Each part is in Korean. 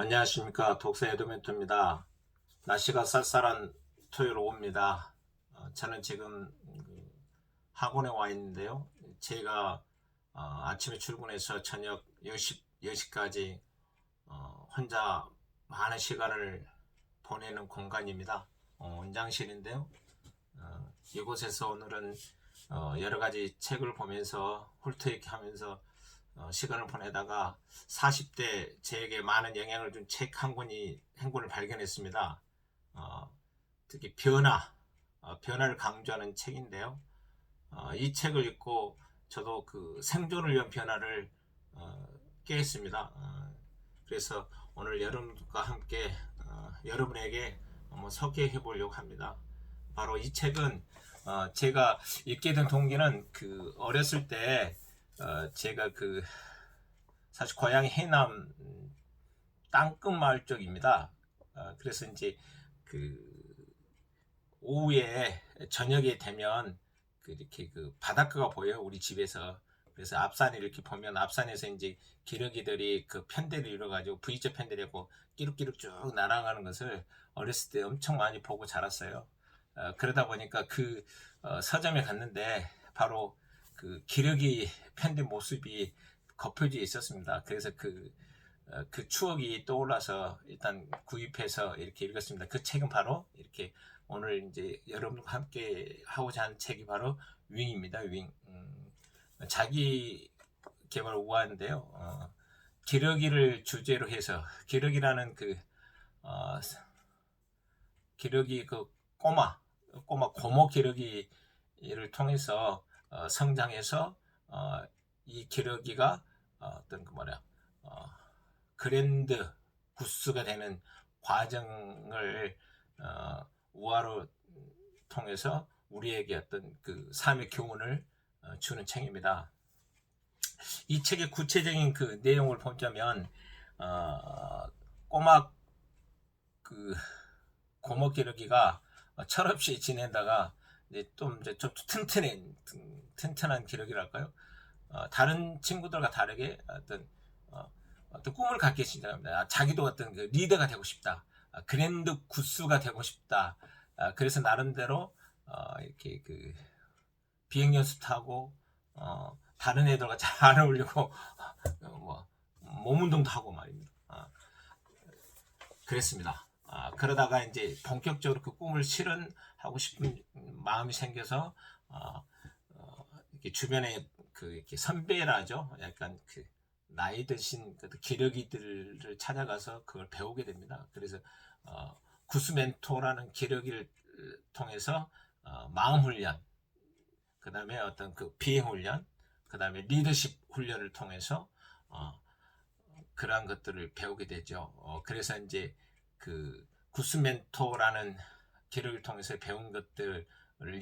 안녕하십니까 독서 에드멘토입니다. 날씨가 쌀쌀한 토요일 오후입니다. 어, 저는 지금 그 학원에 와 있는데요. 제가 어, 아침에 출근해서 저녁 10시, 10시까지 어, 혼자 많은 시간을 보내는 공간입니다. 어, 원장실인데요. 어, 이곳에서 오늘은 어, 여러 가지 책을 보면서 홀트이렇게 하면서 어, 시간을 보내다가 40대 제에게 많은 영향을 준 책 한 권이 한 권을 발견했습니다. 어, 특히 변화, 어, 변화를 강조하는 책인데요. 어, 이 책을 읽고 저도 그 생존을 위한 변화를 어, 깨했습니다. 어, 그래서 오늘 여러분과 함께 어, 여러분에게 한번 소개해 보려고 합니다. 바로 이 책은 어, 제가 읽게 된 동기는 그 어렸을 때 어, 제가 그 사실 고향이 해남 음, 땅끝 마을 쪽입니다. 어, 그래서 이제 그 오후에 저녁에 되면 그 이렇게 그 바닷가가 보여요 우리 집에서. 그래서 앞산에 이렇게 보면 앞산에서 이제 기러기들이 그 편대를 이뤄가지고 V자 편대라고 끼룩끼룩 쭉 날아가는 것을 어렸을 때 엄청 많이 보고 자랐어요. 어, 그러다 보니까 그 어, 서점에 갔는데 바로 그 기러기 편대 모습이 겉표지에 있었습니다. 그래서 그, 어, 그 추억이 떠올라서 일단 구입해서 이렇게 읽었습니다. 그 책은 바로 이렇게 오늘 이제 여러분과 함께 하고자 하는 책이 바로 윙입니다. 윙. 음, 자기 개발 우화인데요. 어, 기러기를 주제로 해서 기러기라는 그 어, 기러기 그 꼬마 꼬마 고모 기러기를 통해서 어, 성장해서 어, 이 기러기가 어, 떤 그 뭐냐 어, 그랜드 구스가 되는 과정을 어, 우화로 통해서 우리에게 어떤 그 삶의 교훈을 어, 주는 책입니다. 이 책의 구체적인 그 내용을 보자면 어, 꼬막 그 고모 기러기가 철없이 지내다가 이제 좀 이제 좀 튼튼한 튼튼한 기록이랄까요? 어, 다른 친구들과 다르게 어떤 어, 떤 꿈을 갖게 시작합니다. 아, 자기도 어떤 그 리더가 되고 싶다. 아, 그랜드 구스가 되고 싶다. 아, 그래서 나름대로 어, 이렇게 그 비행 연습하고 어, 다른 애들과 잘 어울리고 어, 뭐몸 운동도 하고 말입니다. 아, 그랬습니다. 아, 그러다가 이제 본격적으로 그 꿈을 실현하고 싶은 마음이 생겨서 어, 어, 이렇게 주변에 그 이렇게 선배라죠. 약간 그 나이 드신 그 기러기들을 찾아가서 그걸 배우게 됩니다. 그래서 어, 구스 멘토라는 기러기를 통해서 어, 마음 훈련, 그 다음에 어떤 그 비행 훈련, 그 다음에 리더십 훈련을 통해서 어, 그러한 것들을 배우게 되죠. 어, 그래서 이제 그 구스 멘토라는 기록을 통해서 배운 것들을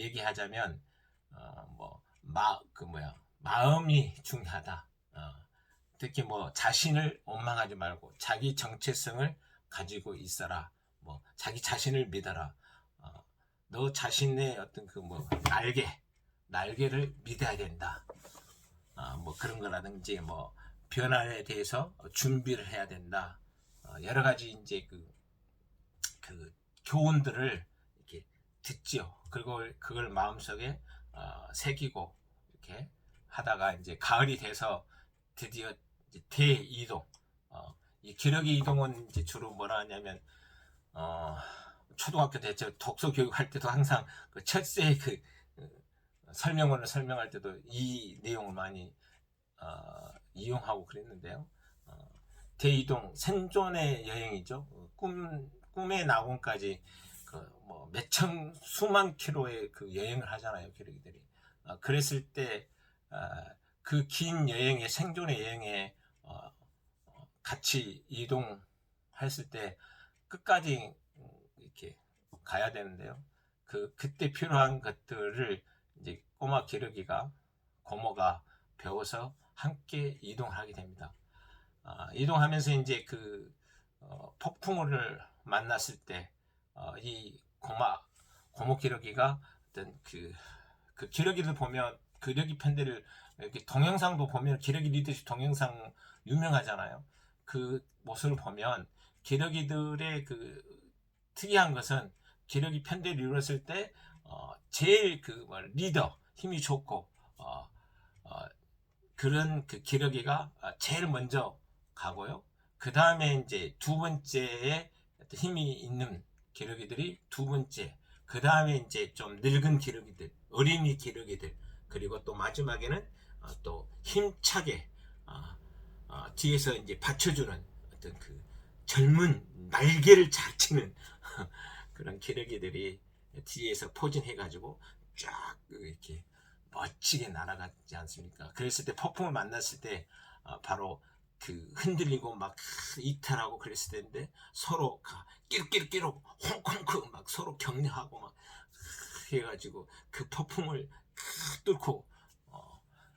얘기하자면 어, 뭐마그 뭐야 마음이 중요하다. 어, 특히 뭐 자신을 원망하지 말고 자기 정체성을 가지고 있어라. 뭐 자기 자신을 믿어라. 어, 너 자신의 어떤 그 뭐 날개 날개를 믿어야 된다. 어, 뭐 그런 거라든지 뭐 변화에 대해서 준비를 해야 된다. 어, 여러 가지 이제 그, 그 교훈들을 이렇게 듣지요. 그리고 그걸 마음속에 어, 새기고 이렇게 하다가 이제 가을이 돼서 드디어 대이동. 어, 이 기러기 이동은 이제 주로 뭐라 하냐면 어, 초등학교 대체 독서 교육할 때도 항상 그 철새 그 어, 설명원을 설명할 때도 이 내용을 많이 어, 이용하고 그랬는데요. 어, 대이동 생존의 여행이죠. 어, 꿈 꿈의 낙원까지 그 뭐 몇천 수만 킬로의 그 여행을 하잖아요, 기러기들이. 어, 그랬을 때 그 긴 여행에 생존의 여행에 어, 어, 같이 이동했을 때 끝까지 음, 이렇게 가야 되는데요. 그 그때 필요한 것들을 이제 꼬마 기러기가 고모가 배워서 함께 이동하게 됩니다. 아, 이동하면서 이제 그 어, 폭풍우를 만났을 때이 고마 고모 기러기가 어떤 그, 그 기러기를 보면 기러기 팬들을 이렇게 동영상도 보면 기러기 리더십 동영상 유명하잖아요. 그 모습을 보면 기러기들의 그 특이한 것은 기러기 편대를 이뤘을 때 어, 제일 그 뭐 리더 힘이 좋고 어, 어, 그런 그 기러기가 어, 제일 먼저 가고요. 그 다음에 이제 두 번째에 힘이 있는 기러기들이 두 번째. 그 다음에 이제 좀 늙은 기러기들, 어린이 기러기들, 그리고 또 마지막에는 어, 또 힘차게 어, 어, 뒤에서 이제 받쳐주는 어떤 그 젊은 날개를 잘 치는 그런 기러기들이 뒤에서 포진해가지고 쫙 이렇게 멋지게 날아가지 않습니까? 그랬을 때 폭풍을 만났을 때 어, 바로 그 흔들리고 막 이탈하고 그랬을 텐데 서로 끼룩끼룩끼룩 홍콩콩 막 서로 격려하고 막 해가지고 그 폭풍을 뚫고 어,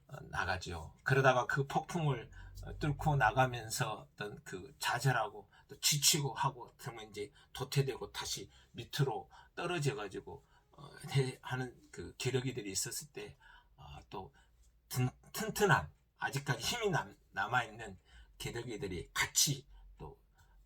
어, 나가죠. 그러다가 그 폭풍을 어, 뚫고 나가면서 어떤 그 좌절하고 또 지치고 하고 그러면 이제 도태되고 다시 밑으로 떨어져 가지고 어, 해- 하는 그 기러기들이 있었을 때 아, 또 튼, 튼튼한 아직까지 힘이 남, 남아있는 기러기들이 같이 또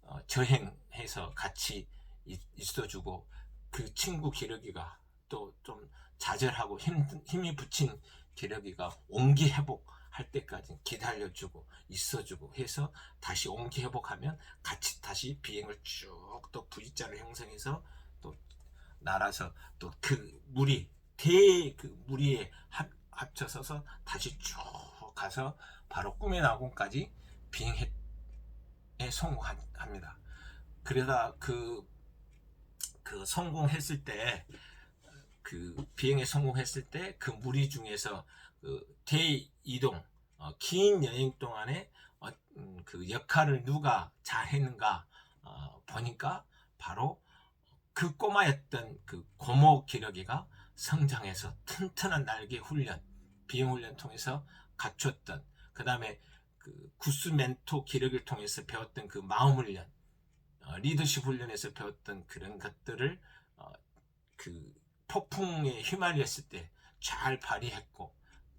어, 저행해서 같이 있, 있어주고 그 친구 기러기가 또 좀 좌절하고 힘, 힘이 붙인 기러기가 온기 회복할 때까지 기다려주고 있어주고 해서 다시 온기 회복하면 같이 다시 비행을 쭉 또 V자를 형성해서 또 날아서 또그 무리 대그 무리에 합, 합쳐서서 다시 쭉 가서 바로 꿈의 나공까지 비행에 성공합니다. 그러다 그, 그 성공했을 때, 그 비행에 성공했을 때 그 무리 중에서 그 대이동, 어, 긴 여행 동안에 어, 음, 그 역할을 누가 잘 했는가 어, 보니까 바로 그 꼬마였던 그 고모 기러기가 성장해서 튼튼한 날개 훈련, 비행 훈련 통해서 갖췄던 그 다음에 그 구스 멘토 기력을 통해서 배웠던 그 마음 훈련, 어, 리더십 훈련에서 배웠던 그런 것들을 어, 그 폭풍에 휘말렸을 때 잘 발휘했고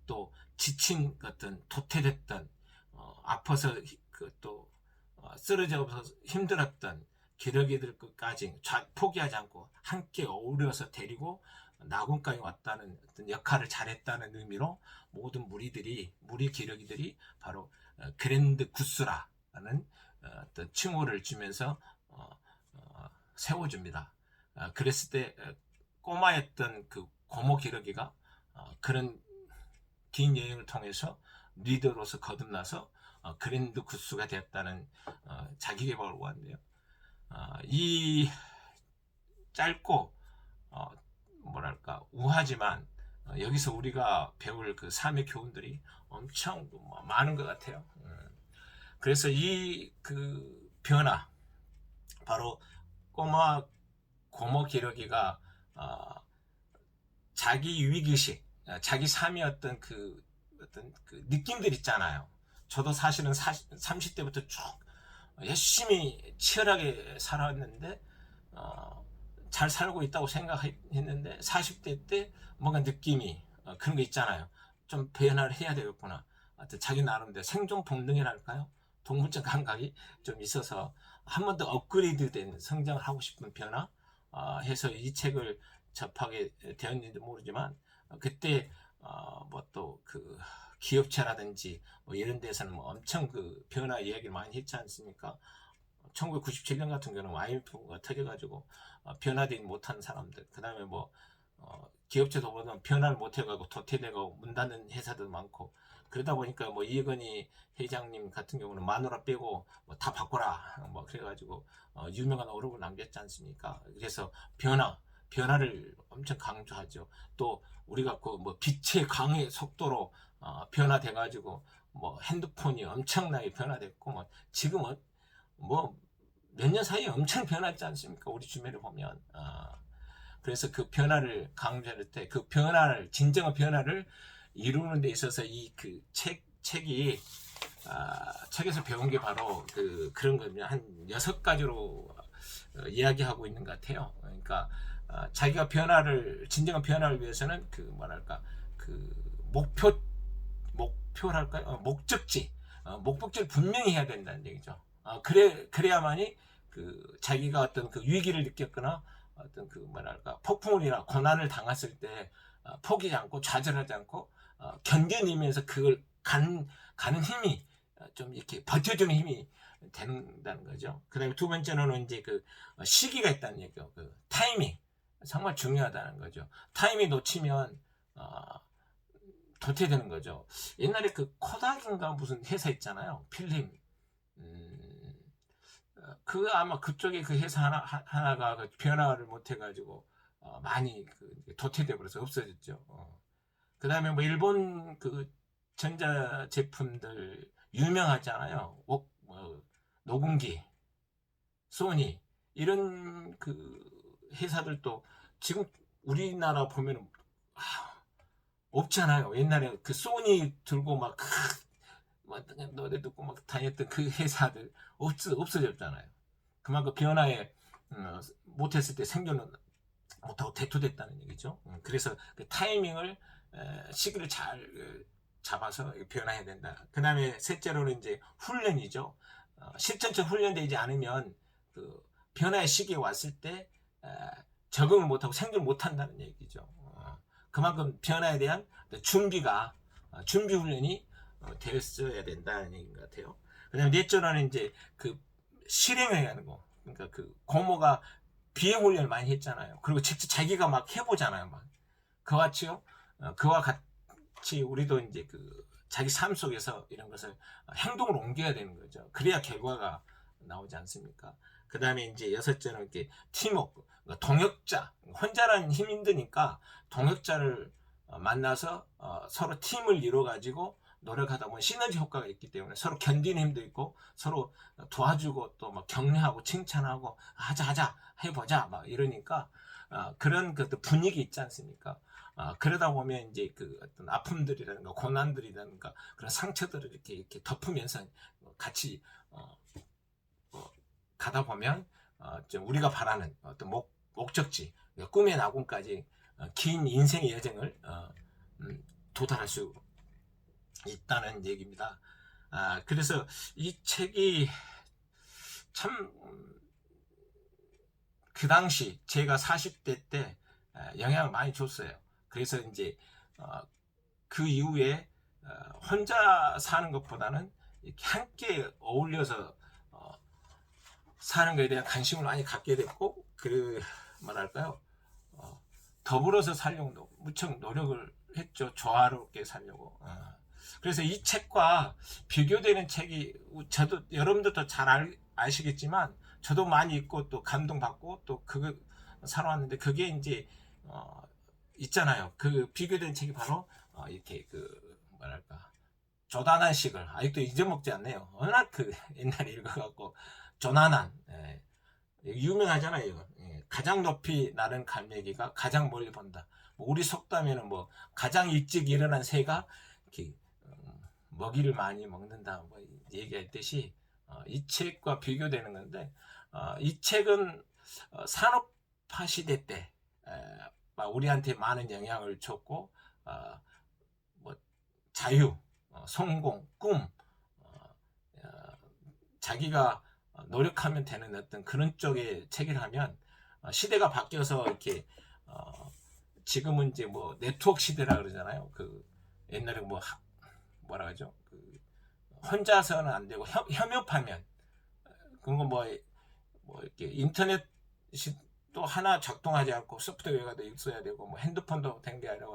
또 지친 것든 도태됐던 어, 아파서 그또 어, 쓰러져서 힘들었던 기러기들 끝까지 좌- 포기하지 않고 함께 어우러서 데리고 나군까지 왔다는 어떤 역할을 잘했다는 의미로 모든 무리들이 무리 기러기들이 바로 어, 그랜드 구스라는 어, 어떤 칭호를 주면서 어, 어, 세워줍니다. 어, 그랬을 때 어, 꼬마였던 그 고모 기러기가 어, 그런 긴 여행을 통해서 리더로서 거듭나서 어, 그랜드 구스가 되었다는 어, 자기 개발 원인데요. 어, 이 짧고 어, 뭐랄까 우하지만 어, 여기서 우리가 배울 그 삶의 교훈들이 엄청 뭐 많은 것 같아요. 음. 그래서 이 그 변화 바로 꼬마 고모 기러기가 어, 자기 위기식, 어, 자기 삶의 어떤 그 어떤 그 느낌들 있잖아요. 저도 사실은 30대부터 쭉 열심히 치열하게 살았는데 어, 잘 살고 있다고 생각했는데 40대 때 뭔가 느낌이 어, 그런 거 있잖아요. 좀 변화를 해야 되겠구나. 하여튼 자기 나름대로 생존 본능이랄까요? 동물적 감각이 좀 있어서 한 번 더 업그레이드된 성장을 하고 싶은 변화 어, 해서 이 책을 접하게 되었는지 모르지만 어, 그때 어, 뭐또그 기업체라든지 뭐 이런 데서는 뭐 엄청 그 변화 이야기를 많이 했지 않습니까? 1997년 같은 경우는 IMF가 터져가지고 어, 변화되지 못한 사람들, 그 다음에 뭐 어, 기업체도 보면 변화를 못해가고 도태되고 문 닫는 회사도 많고 그러다 보니까 뭐 이건희 회장님 같은 경우는 마누라 빼고 뭐 다 바꿔라 뭐 그래가지고 어, 유명한 어록을 남겼지 않습니까? 그래서 변화, 변화를 엄청 강조하죠. 또 우리가 그 뭐 빛의 강의 속도로 어, 변화돼가지고 뭐 핸드폰이 엄청나게 변화됐고 뭐 지금은 뭐 몇 년 사이에 엄청 변했지 않습니까? 우리 주변을 보면. 어, 그래서 그 변화를 강조할 때 그 변화를 진정한 변화를 이루는 데 있어서 이 그 책 책이 아, 책에서 배운 게 바로 그 그런 겁니다. 한 여섯 가지로 어, 이야기하고 있는 것 같아요. 그러니까 아, 자기가 변화를 진정한 변화를 위해서는 그 뭐랄까 그 목표 목표랄까요? 어, 목적지 어, 목적지를 분명히 해야 된다는 얘기죠. 어, 그래 그래야만이 그 자기가 어떤 그 위기를 느꼈거나 어떤 그 뭐랄까 폭풍이나 고난을 당했을 때 어, 포기하지 않고 좌절하지 않고 어, 견뎌내면서 그걸 가는 가는 힘이 어, 좀 이렇게 버텨주는 힘이 된다는 거죠. 그다음에 두 번째로는 이제 그 시기가 있다는 얘기요. 그 타이밍 정말 중요하다는 거죠. 타이밍 놓치면 어, 도태되는 거죠. 옛날에 그 코닥인가 무슨 회사 있잖아요. 필름. 음, 어, 그 아마 그쪽에 그 회사 하나 하- 하나가 그 변화를 못 해가지고 어, 많이 그 도태돼 버려서 없어졌죠. 어. 그 다음에 뭐 일본 그 전자 제품들 유명하잖아요. 옥, 뭐, 노궁기, 소니 이런 그 회사들도 지금 우리나라 보면 아, 없잖아요. 옛날에 그 소니 들고 막, 크, 막 노래 듣고 막 다녔던 그 회사들 없어 없어졌잖아요. 그만큼 변화에 어, 못했을 때 생존은 못하고 대투됐다는 얘기죠. 음, 그래서 그 타이밍을 에, 시기를 잘 어, 잡아서 변화해야 된다. 그 다음에 셋째로는 이제 훈련이죠. 어, 실전적 훈련되지 않으면 그 변화의 시기에 왔을 때 에, 적응을 못하고 생존을 못한다는 얘기죠. 어, 그만큼 변화에 대한 준비가 어, 준비 훈련이 어, 되었어야 된다는 얘기인 것 같아요. 그다음에 넷째로는 이제 그 실행을 하는 거. 그러니까 그 고모가 비행 훈련을 많이 했잖아요. 그리고 직접 자기가 막 해보잖아요. 막 그와 같이요. 어, 그와 같이 우리도 이제 그 자기 삶 속에서 이런 것을 행동으로 옮겨야 되는 거죠. 그래야 결과가 나오지 않습니까? 그 다음에 이제 여섯째는 이렇게 팀워크, 그러니까 동역자, 혼자라는 힘이 힘드니까 동역자를 어, 만나서 어, 서로 팀을 이뤄 가지고 노력하다 보면 시너지 효과가 있기 때문에 서로 견디는 힘도 있고 서로 도와주고 또 막 격려하고 칭찬하고 하자 하자 해보자 막 이러니까 어, 그런 그 분위기 있지 않습니까? 아, 그러다 보면 이제 그 어떤 아픔들이라든가 고난들이라든가 그런 상처들을 이렇게 이렇게 덮으면서 같이 어, 어, 가다 보면 어, 좀 우리가 바라는 어떤 목, 목적지 꿈의 낙원까지 어, 긴 인생의 여정을 어, 음, 도달할 수 있다는 얘기입니다. 아, 그래서 이 책이 참 그 당시 제가 40대 때 아, 영향을 많이 줬어요. 그래서 이제 어, 그 이후에 어, 혼자 사는 것보다는 함께 어울려서 어, 사는 것에 대한 관심을 많이 갖게 됐고 그 뭐랄까요 어, 더불어서 살려고 무척 노력을 했죠 조화롭게 살려고 어. 그래서 이 책과 비교되는 책이 저도 여러분들도 잘 알, 아시겠지만 저도 많이 읽고 또 감동받고 또 그거 살아왔는데 그게 이제 어, 있잖아요. 그 비교된 책이 바로 어, 이렇게 그 뭐랄까 조다난식을 아직도 잊어먹지 않네요. 워낙 그 옛날에 읽어갖고 조나난 예. 유명하잖아요. 이거. 예. 가장 높이 나른 갈매기가 가장 멀리 본다. 뭐 우리 속담에는 뭐 가장 일찍 일어난 새가 이렇게 음, 먹이를 많이 먹는다 뭐 얘기했듯이 어, 이 책과 비교되는 건데 어, 이 책은 어, 산업화 시대 때 에, 막 우리한테 많은 영향을 줬고 어, 뭐 자유, 어, 성공, 꿈, 어, 어, 자기가 노력하면 되는 어떤 그런 쪽의 책을 하면 어, 시대가 바뀌어서 이렇게 어, 지금은 이제 뭐 네트워크 시대라 그러잖아요. 그 옛날에 뭐 하- 뭐라 그러죠? 그 혼자서는 안 되고 협, 협업하면 그런 거뭐 뭐 이렇게 인터넷이 또 하나 작동하지 않고 소프트웨어가 또 있어야 되고 뭐 핸드폰도 된게 아니라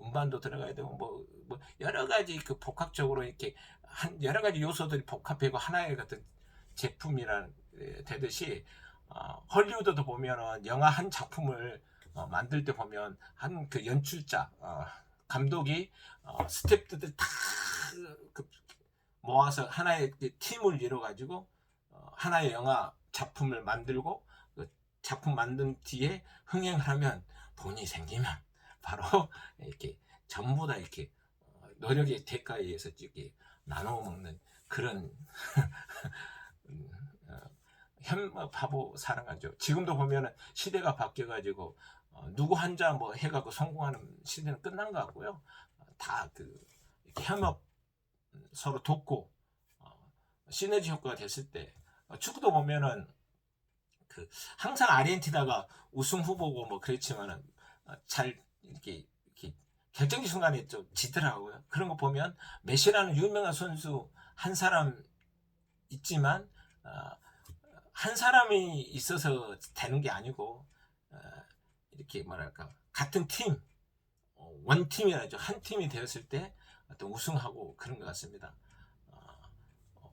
음반도 들어가야 되고 뭐, 뭐 여러 가지 그 복합적으로 이렇게 한 여러 가지 요소들이 복합되고 하나의 같은 제품이란 에, 되듯이 어, 헐리우드도 보면은 영화 한 작품을 어, 만들 때 보면 한 그 연출자 어, 감독이 어, 스태프들 다 그 모아서 하나의 그 팀을 이뤄 가지고 어, 하나의 영화 작품을 만들고 그 작품 만든 뒤에 흥행을 하면 돈이 생기면 바로 이렇게 전부 다 이렇게 어, 노력의 대가에 의해서 이렇게 나눠 먹는 그런 현 어, 바보 사랑하죠. 지금도 보면은 시대가 바뀌어가지고 어, 누구 한자 뭐 해갖고 성공하는 시대는 끝난 것 같고요. 다그 협업 음, 서로 돕고 어, 시너지 효과가 됐을 때 어, 축구도 보면은 그 항상 아르헨티나가 우승 후보고 뭐 그랬지만은 어, 잘 이렇게, 이렇게 결정적 순간에 좀 지더라고요. 그런 거 보면 메시라는 유명한 선수 한 사람 있지만 어, 한 사람이 있어서 되는 게 아니고 어, 이렇게 뭐랄까 같은 팀 어, 원팀이라죠 한 팀이 되었을 때 어떤 우승하고 그런 것 같습니다. 어,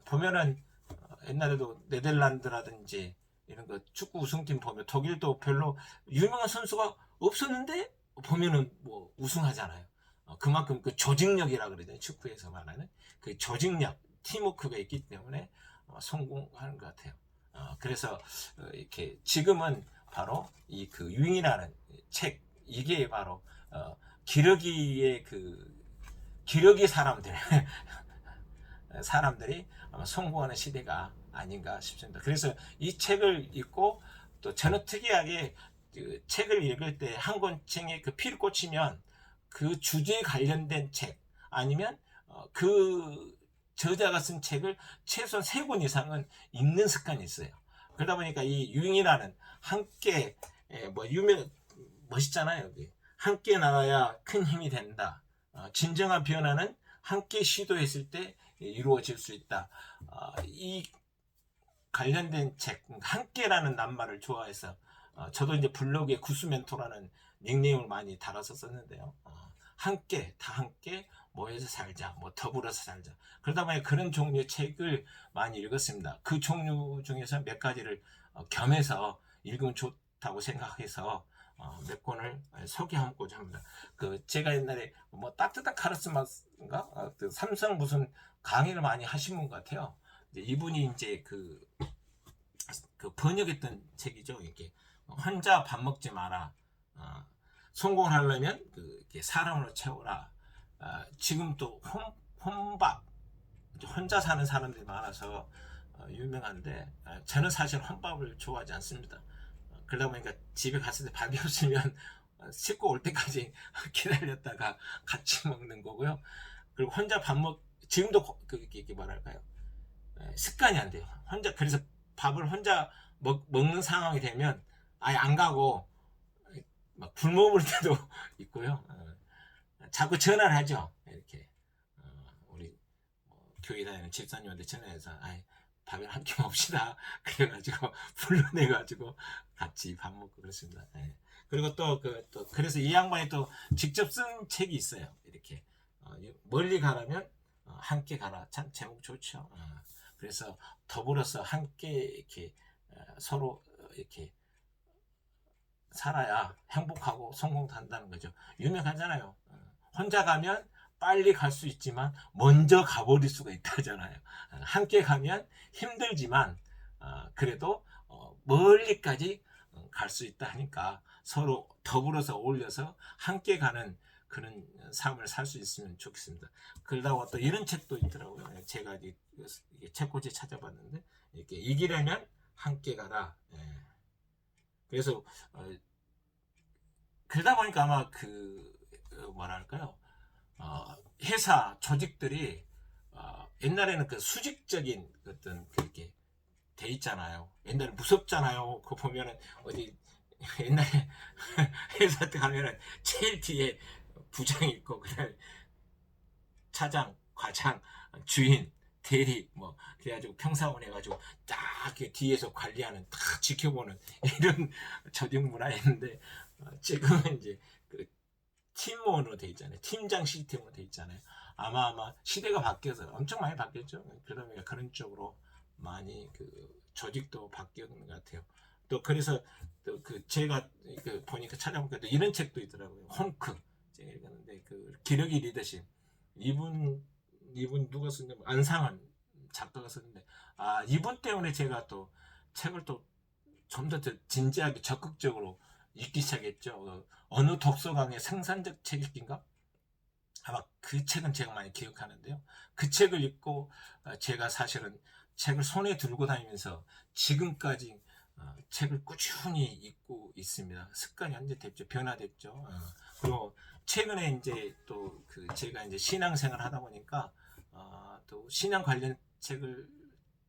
보면은 어, 옛날에도 네덜란드라든지 이런 거 축구 우승팀 보면 독일도 별로 유명한 선수가 없었는데 보면은 뭐 우승하잖아요. 어, 그만큼 그 조직력이라 그러잖아요. 축구에서 말하는 그 조직력, 팀워크가 있기 때문에 어, 성공하는 것 같아요. 어, 그래서 어, 이렇게 지금은 바로 이그 유잉이라는 책 이게 바로 어, 기러기의 그 기러기 사람들 사람들이 아마 성공하는 시대가 아닌가 싶습니다. 그래서 이 책을 읽고 또 저는 특이하게 그 책을 읽을 때 한 권책에 그 피를 꽂히면 그 주제에 관련된 책 아니면 어, 그 저자가 쓴 책을 최소한 세 권 이상은 읽는 습관이 있어요. 그러다 보니까 이 유잉이라는 함께 에, 뭐 유명 멋있잖아요. 여기. 함께 나가야 큰 힘이 된다. 어, 진정한 변화는 함께 시도했을 때 이루어질 수 있다. 어, 이 관련된 책 함께라는 낱말을 좋아해서 어, 저도 이제 블로그에 구수 멘토라는 닉네임을 많이 달아서 썼는데요. 어, 함께 다 함께 모여서 살자, 뭐 더불어서 살자. 그러다 보니 그런 종류의 책을 많이 읽었습니다. 그 종류 중에서 몇 가지를 어, 겸해서 읽으면 좋다고 생각해서 어, 몇 권을 소개하고자 합니다. 그 제가 옛날에 뭐 따뜻한 카르스마인가 삼성 무슨 강의를 많이 하신 분 같아요. 이분이 이제 그, 그 번역했던 책이죠. 이게 혼자 밥 먹지 마라. 어, 성공을 하려면 그 이렇게 사람으로 채워라. 어, 지금 또 혼, 혼밥 혼자 사는 사람들이 많아서 어, 유명한데 어, 저는 사실 혼밥을 좋아하지 않습니다. 어, 그러다 보니까 집에 갔을 때 밥이 없으면 어, 씻고 올 때까지 기다렸다가 같이 먹는 거고요. 그리고 혼자 밥 먹, 지금도 거- 그, 이렇게 뭐랄까요. 에, 습관이 안 돼요. 혼자, 그래서 밥을 혼자 먹, 먹는 상황이 되면 아예 안 가고 막 굶어 볼 때도 있고요. 어, 자꾸 전화를 하죠. 이렇게. 어, 우리 뭐 교회 다니는 집사님한테 전화해서 아이, 밥을 한끼 먹읍시다. 그래가지고 불러내가지고 같이 밥 먹고 그렇습니다. 예. 그리고 또 그 또 그래서 이 양반이 또 직접 쓴 책이 있어요. 이렇게 어, 멀리 가라면 어, 함께 가라. 참 제목 좋죠. 어, 그래서 더불어서 함께 이렇게 어, 서로 어, 이렇게 살아야 행복하고 성공도 한다는 거죠. 유명하잖아요. 어, 혼자 가면 빨리 갈 수 있지만 먼저 가버릴 수가 있다잖아요. 어, 함께 가면 힘들지만 어, 그래도 어, 멀리까지 갈 수 있다 하니까 서로 더불어서 어울려서 함께 가는 그런 삶을 살 수 있으면 좋겠습니다. 그러다가 또 이런 책도 있더라고요. 제가 책꽂이 찾아봤는데 이렇게 이기려면 함께 가라. 예. 그래서 어, 그러다 보니까 아마 그 어, 뭐랄까요 어, 회사 조직들이 어, 옛날에는 그 수직적인 어떤 그렇게 돼 있잖아요. 옛날에 무섭잖아요. 그거 보면은 어디 옛날에 회사 때 가면은 제일 뒤에 부장이 있고 그다음에 차장, 과장, 주인, 대리 뭐 그래가지고 평사원 해가지고 딱 뒤에서 관리하는 딱 지켜보는 이런 조직 문화였는데 어, 지금은 이제 그 팀원으로 돼 있잖아요. 팀장 시스템으로 돼 있잖아요. 아마 아마 시대가 바뀌어서 엄청 많이 바뀌었죠. 그러다 그런 쪽으로 많이 그 조직도 바뀌는 것 같아요. 또 그래서 또 그 제가 그 보니까 찾아보니까 또 이런 책도 있더라고요. 홍크 제가 읽었는데 그 기러기 리더십 이분 이분 누가 썼냐면 안상한 작가가 썼는데 아 이분 때문에 제가 또 책을 또 좀 더 진지하게 적극적으로 읽기 시작했죠. 어, 어느 독서강의 생산적 책 읽기인가? 아마 그 책은 제가 많이 기억하는데요. 그 책을 읽고 어, 제가 사실은 책을 손에 들고 다니면서 지금까지 어, 책을 꾸준히 읽고 있습니다. 습관이 완전 됐죠. 변화됐죠. 어, 그리고 최근에 이제 또 그 제가 이제 신앙생활 하다 보니까 어, 또 신앙 관련 책을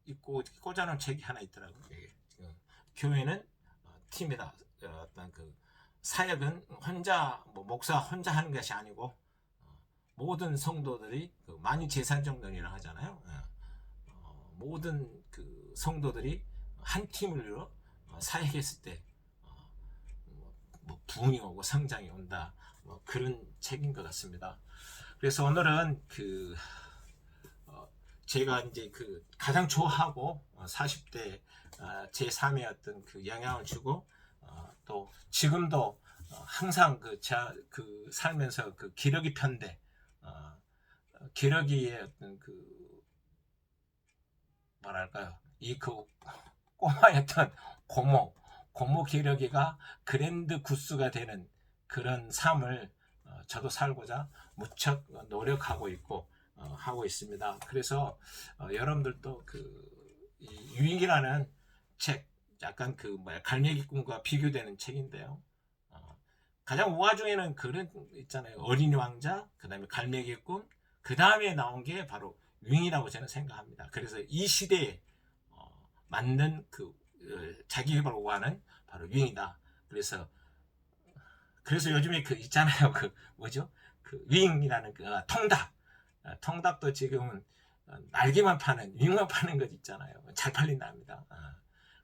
읽고 꽂아놓은 책이 하나 있더라고요. 지금 교회는 어, 팀이다. 어, 어떤 그 사역은 혼자 뭐 목사 혼자 하는 것이 아니고 어, 모든 성도들이 그 만유재산정론이라 하잖아요. 예. 어, 모든 그 성도들이 한 팀을 이루어 어, 사역했을 때 어, 뭐, 뭐 부흥이 오고 성장이 온다. 뭐 그런 책인 것 같습니다. 그래서 오늘은 그 어, 제가 이제 그 가장 좋아하고 어, 40대 제 3의 어떤 그 영향을 주고 어, 또 지금도 어, 항상 그, 자, 그 살면서 그 기러기 편대 어, 기러기의 어떤 그 뭐랄까요 이 그 꼬마였던 고모 고모 기러기가 그랜드 구스가 되는 그런 삶을 어, 저도 살고자 무척 노력하고 있고 어, 하고 있습니다. 그래서 어, 여러분들도 그 이 유익이라는 책 약간 그 뭐야 갈매기 꿈과 비교되는 책인데요. 어, 가장 우화 중에는 그런 있잖아요. 어린이 왕자, 그다음에 갈매기 꿈, 그 다음에 나온 게 바로 윙이라고 저는 생각합니다. 그래서 이 시대에 어, 맞는 그 어, 자기 개발 우화는 바로 윙이다. 그래서 그래서 요즘에 그 있잖아요. 그 뭐죠? 그 윙이라는 그 아, 통닭. 아, 통닭도 지금은 어, 날개만 파는 윙만 파는 것 있잖아요. 잘 팔린답니다. 아,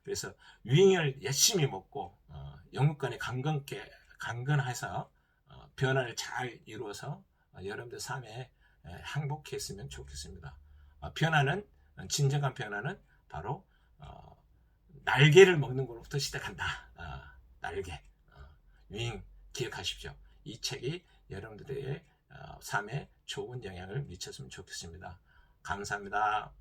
그래서 윙을 열심히 먹고 어, 영국간에 강건케 강건해서 어, 변화를 잘 이루어서 어, 여러분들 삶에 에, 행복했으면 좋겠습니다. 어, 변화는 어, 진정한 변화는 바로 어, 날개를 먹는 것부터 시작한다. 어, 날개, 어, 윙 기억하십시오. 이 책이 여러분들의 어, 삶에 좋은 영향을 미쳤으면 좋겠습니다. 감사합니다.